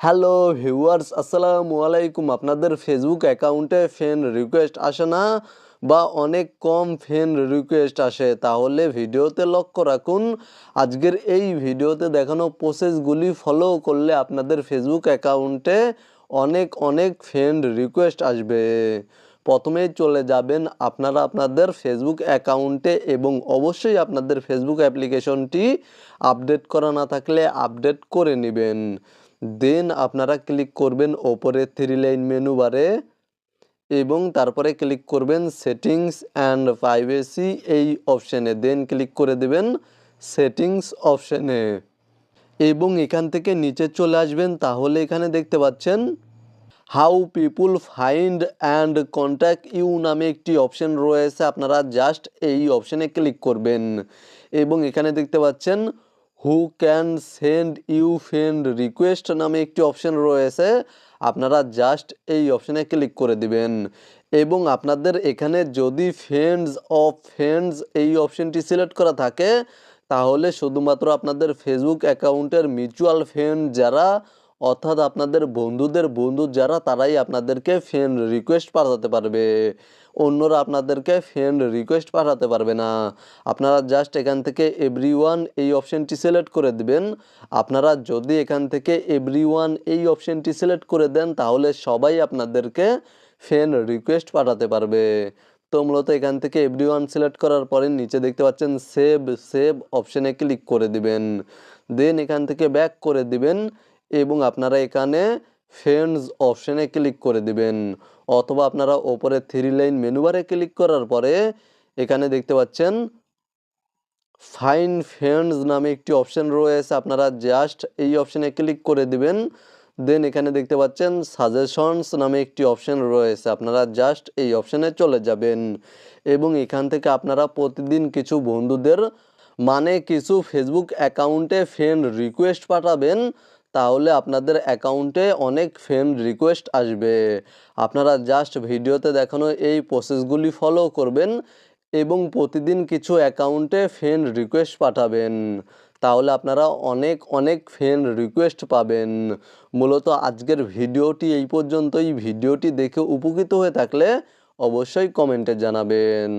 Hello viewers, আসসালামু আলাইকুম। আপনাদের ফেসবুক অ্যাকাউন্টে ফ্রেন্ড রিকোয়েস্ট আসে না বা অনেক কম ফ্রেন্ড রিকোয়েস্ট আসে? তাহলে ভিডিওতে লক্ষ্য রাখুন, আজকের এই ভিডিওতে দেখানো প্রসেসগুলি ফলো করলে আপনাদের ফেসবুক অ্যাকাউন্টে অনেক অনেক ফ্রেন্ড রিকোয়েস্ট আসবে। প্রথমেই চলে যাবেন আপনারা আপনাদের ফেসবুক অ্যাকাউন্টে এবং অবশ্যই আপনাদের ফেসবুক অ্যাপ্লিকেশনটি আপডেট করা না থাকলে আপডেট করে নেবেন। দেন আপনারা ক্লিক করবেন ওপরে থ্রি লাইন মেনু বারে এবং তারপরে ক্লিক করবেন সেটিংস অ্যান্ড প্রাইভেসি এই অপশানে দেন ক্লিক করে দেবেন সেটিংস অপশানে এবং এখান থেকে নিচে চলে আসবেন, তাহলে এখানে দেখতে পাচ্ছেন how people find and contact you নামে একটি অপশন রয়েছে। আপনারা জাস্ট এই অপশানে ক্লিক করবেন। এবং এখানে দেখতে পাচ্ছেন who can send you friend request নামে একটি অপশান রয়েছে। আপনারা জাস্ট এই অপশানে ক্লিক করে দিবেন। এবং আপনাদের এখানে যদি ফ্রেন্ডস অফ ফ্রেন্ডস এই অপশনটি সিলেক্ট করা থাকে, তাহলে শুধুমাত্র আপনাদের ফেসবুক অ্যাকাউন্টের মিউচুয়াল ফ্রেন্ড যারা অর্থাৎ আপনাদের বন্ধুদের, বন্ধু যারা তারাই আপনাদেরকে ফ্রেন্ড রিকোয়েস্ট পাঠাতে পারবে। অন্যরা আপনাদেরকে ফ্রেন্ড রিকোয়েস্ট পাঠাতে পারবে না। আপনারা জাস্ট এখান থেকে এভরি এই অপশানটি সিলেক্ট করে দিবেন। আপনারা যদি এখান থেকে এভরি এই অপশানটি সিলেক্ট করে দেন, তাহলে সবাই আপনাদেরকে ফ্রেন্ড রিকোয়েস্ট পাঠাতে পারবে। তো মূলত এখান থেকে এভরি ওয়ান সিলেক্ট করার পরে নিচে দেখতে পাচ্ছেন সেভ সেভ অপশানে ক্লিক করে দিবেন। দেন এখান থেকে ব্যাক করে দিবেন। এবং আপনারা এখানে ফ্রেন্ডস অপশানে ক্লিক করে দিবেন। অথবা আপনারা ওপরে থ্রি লাইন মেনুবারে ক্লিক করার পরে এখানে দেখতে পাচ্ছেন ফাইন ফ্রেন্ডস নামে একটি অপশান রয়েছে। আপনারা জাস্ট এই অপশানে ক্লিক করে দিবেন। দেন এখানে দেখতে পাচ্ছেন সাজেশনস নামে একটি অপশান রয়েছে। আপনারা জাস্ট এই অপশানে চলে যাবেন। এবং এখান থেকে আপনারা প্রতিদিন কিছু বন্ধুদের মানে কিছু ফেসবুক অ্যাকাউন্টে ফ্রেন্ড রিকোয়েস্ট পাঠাবেন। তাহলে আপনাদের অ্যাকাউন্টে অনেক ফ্রেন্ড রিকোয়েস্ট আসবে। আপনারা জাস্ট ভিডিওতে দেখানো এই প্রসেসগুলি ফলো করবেন এবং প্রতিদিন কিছু অ্যাকাউন্টে ফ্রেন্ড রিকোয়েস্ট পাঠাবেন। তাহলে আপনারা অনেক অনেক ফ্রেন্ড রিকোয়েস্ট পাবেন। মূলত আজকের ভিডিওটি এই পর্যন্তই। ভিডিওটি দেখে উপকৃত হয়ে থাকলে অবশ্যই কমেন্টে জানাবেন।